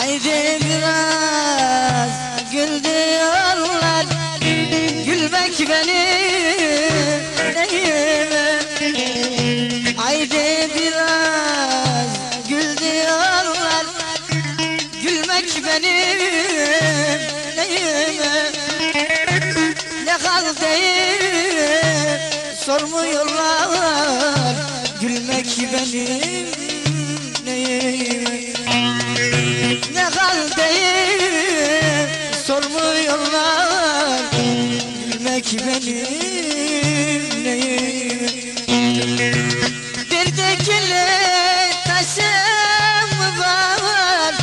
Haydi biraz gül diyorlar. Gülmek benim neyime? Haydi biraz gül diyorlar. Gülmek benim neyime? Ne kaldayım sormuyorlar. Gülmek benim neyime ne kaldayım sormuyorlar. Gülmek benim neyim? Bir de kile taşım var.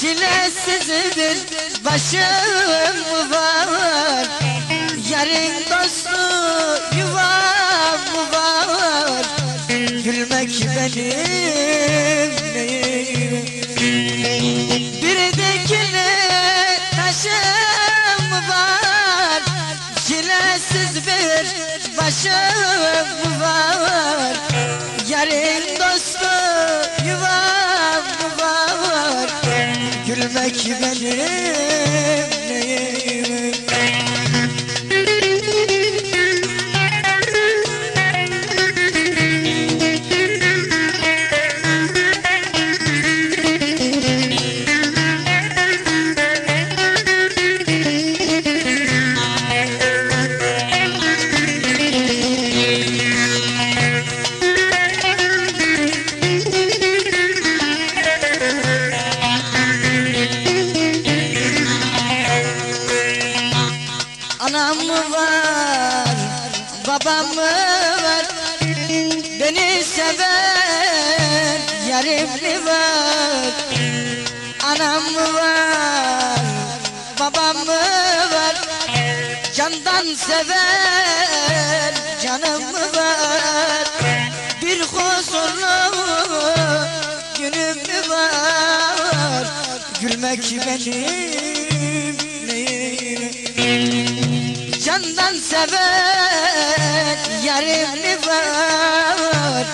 Çilesizdir başım var. Yarın dostu yuvam var. Gülmek benim Gülmek benim neyim var, babam mı var Beni seven yarim mi var Anam mı var, babam mı var Candan seven canım mı var Bir kusurlu günüm mü var. Gülmek benim neyim Senden sebep yarimi var.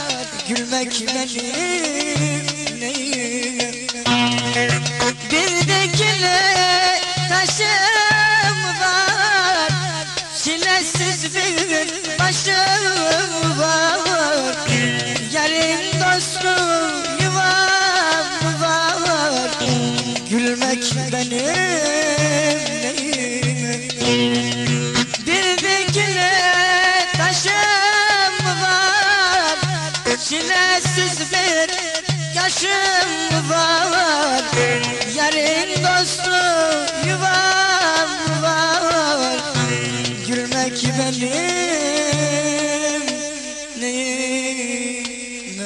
Gülmek benim neyim Bir dikili taşım var. Çilesiz bir başım var. Yarım dostum yuvam var. Gülmek benim neyim? Çile süz bir yaşım var. Yarın dostu yuvam var. Gülmek benim neyim